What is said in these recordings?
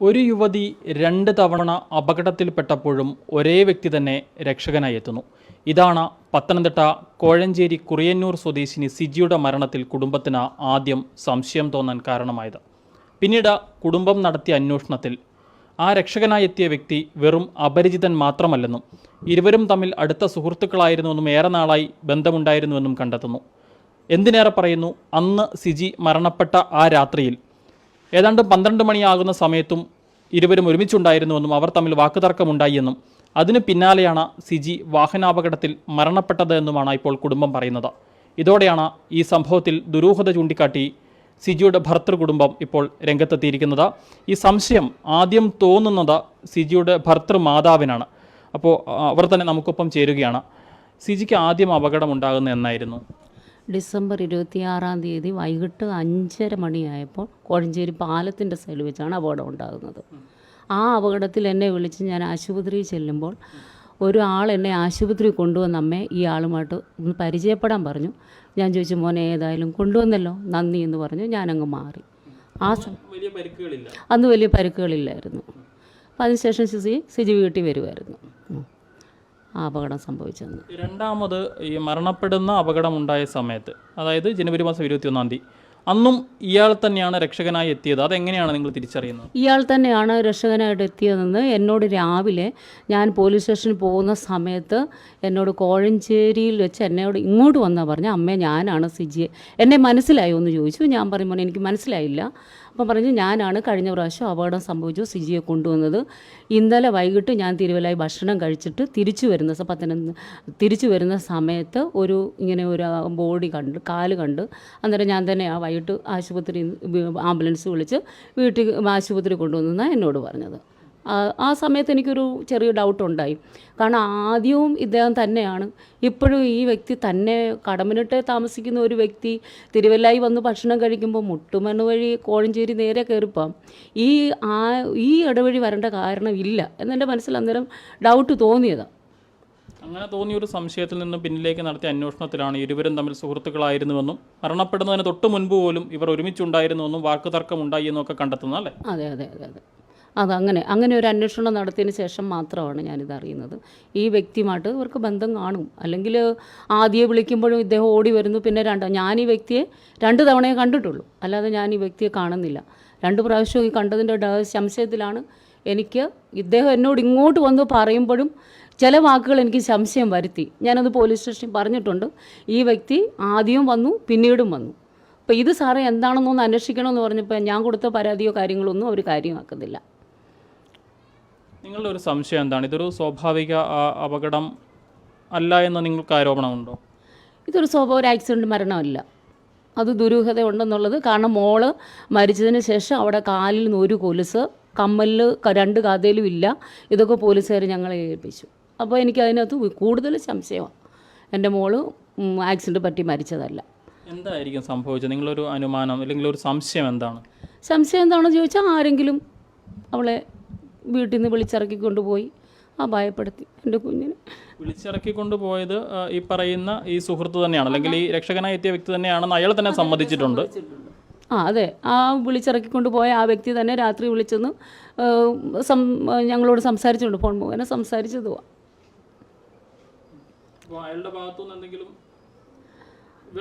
ഒരു യുവതി രണ്ട് തവണ അപകടത്തിൽപ്പെട്ടപ്പോഴും ഒരേ വ്യക്തി തന്നെ രക്ഷകനായി എത്തുന്നു. ഇതാണ് പത്തനംതിട്ട കോഴഞ്ചേരി കുറിയന്നൂർ സ്വദേശിനി സിജിയുടെ മരണത്തിൽ കുടുംബത്തിന് ആദ്യം സംശയം തോന്നാൻ കാരണമായത്. പിന്നീട് കുടുംബം നടത്തിയ അന്വേഷണത്തിൽ ആ രക്ഷകനായി എത്തിയ വ്യക്തി വെറും അപരിചിതൻ മാത്രമല്ലെന്നും ഇരുവരും തമ്മിൽ അടുത്ത സുഹൃത്തുക്കളായിരുന്നുവെന്നും ഏറെ നാളായി ബന്ധമുണ്ടായിരുന്നുവെന്നും കണ്ടെത്തുന്നു. എന്തിനേറെ പറയുന്നു? അന്ന് സിജി മരണപ്പെട്ട ആ രാത്രിയിൽ ഏതാണ്ട് പന്ത്രണ്ട് മണിയാകുന്ന സമയത്തും ഇരുവരും ഒരുമിച്ചുണ്ടായിരുന്നുവെന്നും അവർ തമ്മിൽ വാക്കുതർക്കമുണ്ടായി എന്നും അതിനു പിന്നാലെയാണ് സിജി വാഹനാപകടത്തിൽ മരണപ്പെട്ടത് എന്നുമാണ് ഇപ്പോൾ കുടുംബം പറയുന്നത്. ഇതോടെയാണ് ഈ സംഭവത്തിൽ ദുരൂഹത ചൂണ്ടിക്കാട്ടി സിജിയുടെ ഭർത്തൃ കുടുംബം ഇപ്പോൾ രംഗത്തെത്തിയിരിക്കുന്നത്. ഈ സംശയം ആദ്യം തോന്നുന്നത് സിജിയുടെ ഭർത്തൃ മാതാവിനാണ് അപ്പോൾ അവർ തന്നെ നമുക്കൊപ്പം ചേരുകയാണ്. സിജിക്ക് ആദ്യം അപകടം ഉണ്ടാകുന്ന എന്നായിരുന്നു. ഡിസംബർ ഇരുപത്തിയാറാം തീയതി വൈകിട്ട് അഞ്ചര മണിയായപ്പോൾ കോഴഞ്ചേരി പാലത്തിന്റെ സൈഡിൽ വെച്ചാണ് അപകടം ഉണ്ടാകുന്നത്. ആ അപകടത്തിൽ എന്നെ വിളിച്ച് ഞാൻ ആശുപത്രിയിൽ ചെല്ലുമ്പോൾ ഒരാൾ എന്നെ ആശുപത്രി കൊണ്ടുവന്ന അമ്മേ ഈ ആളുമായിട്ട് ഒന്ന് പരിചയപ്പെടാൻ പറഞ്ഞു. ഞാൻ ചോദിച്ചു മോനെ ഏതായാലും കൊണ്ടുവന്നല്ലോ നന്ദി എന്ന് പറഞ്ഞു. ഞാനങ്ങ് മാറി. ആ വലിയ പരിക്കുകളില്ല. അന്ന് വലിയ പരിക്കുകളില്ലായിരുന്നു. അപ്പം അതിനുശേഷം സിസി സിജി വീട്ടിൽ വരുമായിരുന്നു. ആ അപകടം സംഭവിച്ചെന്ന്. രണ്ടാമത് ഈ മരണപ്പെടുന്ന അപകടമുണ്ടായ സമയത്ത് അതായത് ജനുവരി മാസം ഇരുപത്തി ഒന്നാം തീയതി അന്നും ഇയാൾ തന്നെയാണ് രക്ഷകനായി എത്തിയത്. അതെങ്ങനെയാണ് നിങ്ങൾ തിരിച്ചറിയുന്നത്? ഇയാൾ തന്നെയാണ് രക്ഷകനായിട്ട് എത്തിയതെന്ന് എന്നോട് രാവിലെ ഞാൻ പോലീസ് സ്റ്റേഷനിൽ പോകുന്ന സമയത്ത് എന്നോട് കോഴഞ്ചേരിയിൽ വെച്ച് എന്നോട് ഇങ്ങോട്ട് വന്നാൽ പറഞ്ഞു അമ്മേ ഞാനാണ് സിജിയെ. എന്നെ മനസ്സിലായോ എന്ന് ചോദിച്ചു. ഞാൻ പറയുമ്പോൾ എനിക്ക് മനസ്സിലായില്ല. അപ്പം പറഞ്ഞു ഞാനാണ് കഴിഞ്ഞ പ്രാവശ്യം അപകടം സംഭവിച്ചു സിജിയെ കൊണ്ടുവന്നത്. ഇന്നലെ വൈകിട്ട് ഞാൻ തിരുവല്ലായി ഭക്ഷണം കഴിച്ചിട്ട് തിരിച്ചു വരുന്ന പത്തനം തിരിച്ചു വരുന്ന സമയത്ത് ഒരു ഇങ്ങനെ ഒരു ബോഡി കണ്ട് കാൽ കണ്ട് അന്നേരം ഞാൻ തന്നെ ആ വൈകിട്ട് ആശുപത്രി ആംബുലൻസ് വിളിച്ച് വീട്ടിൽ ആശുപത്രി കൊണ്ടുവന്നാണ് എന്നോട് പറഞ്ഞത്. ആ- സമയത്ത് എനിക്കൊരു ചെറിയ ഡൗട്ടുണ്ടായി. കാരണം ആദ്യവും ഇദ്ദേഹം തന്നെയാണ്. ഇപ്പോഴും ഈ വ്യക്തി തന്നെ കടമനിട്ട് താമസിക്കുന്ന ഒരു വ്യക്തി തിരുവല്ലായി വന്ന് ഭക്ഷണം കഴിക്കുമ്പോൾ മുട്ടുമണ്ണ് വഴി കോഴഞ്ചേരി നേരെ കയറിപ്പം. ഈ ആ ഈ ഇടവഴി വരേണ്ട കാരണമില്ല എന്നെന്റെ മനസ്സിൽ അന്നേരം ഡൗട്ട് തോന്നിയതാണ് അങ്ങനെ തോന്നിയ ഒരു സംശയത്തിൽ നിന്ന് പിന്നിലേക്ക് നടത്തിയ അന്വേഷണത്തിലാണ് ഇരുവരും തമ്മിൽ സുഹൃത്തുക്കളായിരുന്നുവെന്നും മരണപ്പെടുന്നതിന് തൊട്ട് മുൻപ് പോലും ഇവർ ഒരുമിച്ചുണ്ടായിരുന്നുവെന്നും വാക്കുതർക്കം ഉണ്ടായി എന്നൊക്കെ കണ്ടെത്തുന്ന അല്ലേ? അതെ അതെ അതെ അതെ. അതങ്ങനെ അങ്ങനെ ഒരു അന്വേഷണം നടത്തിയതിന് ശേഷം മാത്രമാണ് ഞാനിത് അറിയുന്നത്. ഈ വ്യക്തിയുമായിട്ട് ഇവർക്ക് ബന്ധം കാണും. അല്ലെങ്കിൽ ആദ്യം വിളിക്കുമ്പോഴും ഇദ്ദേഹം ഓടി വരുന്നു. പിന്നെ രണ്ടോ ഞാൻ ഈ വ്യക്തിയെ രണ്ട് തവണയെ കണ്ടിട്ടുള്ളൂ. അല്ലാതെ ഞാൻ ഈ വ്യക്തിയെ കാണുന്നില്ല. രണ്ട് പ്രാവശ്യം ഈ കണ്ടതിന്റെ സംശയത്തിലാണ് എനിക്ക് ഇദ്ദേഹം എന്നോട് ഇങ്ങോട്ട് വന്ന് പറയുമ്പോഴും ചില വാക്കുകൾ എനിക്ക് സംശയം വരുത്തി. ഞാനത് പോലീസ് സ്റ്റേഷനിൽ പറഞ്ഞിട്ടുണ്ട്. ഈ വ്യക്തി ആദ്യം വന്നു പിന്നീടും വന്നു. അപ്പോൾ ഇത് സാറേ എന്താണെന്നൊന്ന് അന്വേഷിക്കണമെന്ന് പറഞ്ഞപ്പോൾ ഞാൻ കൊടുത്ത പരാതിയോ കാര്യങ്ങളൊന്നും അവർ കാര്യമാക്കുന്നില്ല. നിങ്ങളുടെ ഒരു സംശയം എന്താണ്? ഇതൊരു സ്വാഭാവിക അപകടം അല്ല എന്ന് നിങ്ങൾക്ക് ആരോപണമുണ്ടോ? ഇതൊരു സ്വാഭാവിക ഒരു ആക്സിഡന്റ് മരണമല്ല. അത് ദുരൂഹത ഉണ്ടെന്നുള്ളത് കാരണം മോൾ മരിച്ചതിന് ശേഷം അവിടെ കാലിൽ നിന്ന് ഒരു കൊലുസ് കമ്മലിൽ രണ്ട് കഥയിലും ഇല്ല. ഇതൊക്കെ പോലീസുകാർ ഞങ്ങളെ ഏൽപ്പിച്ചു. അപ്പോൾ എനിക്ക് അതിനകത്ത് കൂടുതൽ സംശയമാണ് എന്റെ മോൾ ആക്സിഡന്റ് പറ്റി മരിച്ചതല്ല. എന്തായിരിക്കും സംഭവിച്ചത്? നിങ്ങളൊരു അനുമാനം അല്ലെങ്കിൽ ഒരു സംശയം എന്താണ്? സംശയം എന്താണെന്ന് ചോദിച്ചാൽ ആരെങ്കിലും അവളെ വീട്ടിൽ നിന്ന് വിളിച്ചിറക്കി കൊണ്ടുപോയി. അപായപ്പെടുത്തി എന്റെ കുഞ്ഞിനെ. വിളിച്ചിറക്കി കൊണ്ടുപോയത് ഈ പറയുന്ന ഈ സുഹൃത്ത് തന്നെയാണ്. അല്ലെങ്കിൽ ഈ രക്ഷകനായി എത്തിയ വ്യക്തി തന്നെയാണെന്ന് അയാൾ തന്നെ സമ്മതിച്ചിട്ടുണ്ട്. ആ അതെ. ആ വിളിച്ചിറക്കി കൊണ്ടുപോയ ആ വ്യക്തി തന്നെ രാത്രി വിളിച്ചെന്ന് ഞങ്ങളോട് സംസാരിച്ചുകൊണ്ട് ഫോൺ മുഖേന സംസാരിച്ചതുവാ. അയാളുടെ ഭാഗത്തുനിന്ന് എന്തെങ്കിലും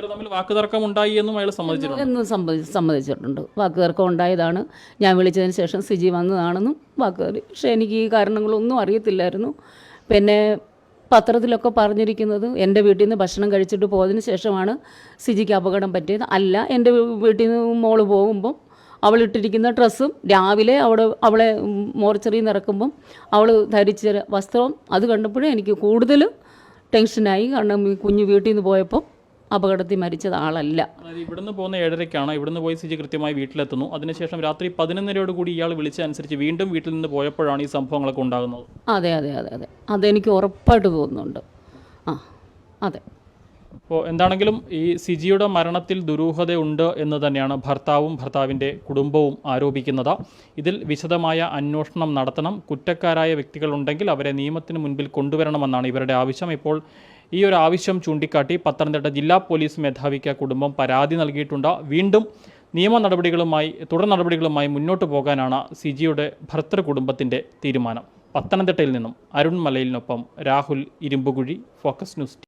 തമ്മിൽ വാക്കുതർക്കം ഉണ്ടായി എന്നും അയാൾ സമ്മതിച്ചിട്ടുണ്ട്. എന്ന് സമ്മതി സമ്മതിച്ചിട്ടുണ്ട്. വാക്കുതർക്കം ഉണ്ടായതാണ്. ഞാൻ വിളിച്ചതിന് ശേഷം സിജി വന്നതാണെന്നും വാക്കുതറി. പക്ഷേ എനിക്ക് ഈ കാരണങ്ങളൊന്നും അറിയത്തില്ലായിരുന്നു. പിന്നെ പത്രത്തിലൊക്കെ പറഞ്ഞിരിക്കുന്നത് എന്റെ വീട്ടിൽ നിന്ന് ഭക്ഷണം കഴിച്ചിട്ട് പോയതിന് ശേഷമാണ് സിജിക്ക് അപകടം പറ്റിയത്. അല്ല എന്റെ വീട്ടിൽ നിന്ന് മോൾ പോകുമ്പം അവളിട്ടിരിക്കുന്ന ഡ്രസ്സും രാവിലെ അവിടെ അവളെ മോർച്ചറിയിൽ നിന്ന് ഇറക്കുമ്പം അവൾ ധരിച്ച വസ്ത്രവും അത് കണ്ടപ്പോഴേ എനിക്ക് കൂടുതൽ ടെൻഷനായി. കാരണം കുഞ്ഞ് വീട്ടിൽ നിന്ന് പോയപ്പോൾ അപകടത്തിൽ മരിച്ച ആളല്ല. ഇവിടുന്ന് പോകുന്ന ഏഴരയ്ക്കാണ് ഇവിടുന്ന് പോയി സിജി കൃത്യമായി വീട്ടിലെത്തുന്നു. അതിനുശേഷം രാത്രി പതിനൊന്നരയോട് കൂടി ഇയാൾ വിളിച്ചനുസരിച്ച് വീണ്ടും വീട്ടിൽ നിന്ന് പോയപ്പോഴാണ് ഈ സംഭവങ്ങളൊക്കെ ഉണ്ടാകുന്നത്. അതെ അതെ അതെ അതെ. അതെനിക്ക് ഉറപ്പായിട്ട് തോന്നുന്നുണ്ട്. ആ അതെ. അപ്പോൾ എന്താണെങ്കിലും ഈ സിജിയുടെ മരണത്തിൽ ദുരൂഹതയുണ്ട് എന്ന് തന്നെയാണ് ഭർത്താവും ഭർത്താവിന്റെ കുടുംബവും ആരോപിക്കുന്നത്. ഇതിൽ വിശദമായ അന്വേഷണം നടത്തണം. കുറ്റക്കാരായ വ്യക്തികളുണ്ടെങ്കിൽ അവരെ നിയമത്തിന് മുൻപിൽ കൊണ്ടുവരണമെന്നാണ് ഇവരുടെ ആവശ്യം. ഇപ്പോൾ ഈ ഒരു ആവശ്യം ചൂണ്ടിക്കാട്ടി പത്തനംതിട്ട ജില്ലാ പോലീസ് മേധാവിക്ക് കുടുംബം പരാതി നൽകിയിട്ടുണ്ട്. വീണ്ടും നിയമ നടപടികളുമായി തുടർ നടപടികളുമായി മുന്നോട്ട് പോകാനാണ് സിജിയുടെ ഭർത്തൃ കുടുംബത്തിന്റെ തീരുമാനം. പത്തനംതിട്ടയിൽ നിന്നും അരുൺ മലയിലിനൊപ്പം രാഹുൽ ഇരുമ്പുകുഴി ഫോക്കസ് ന്യൂസ്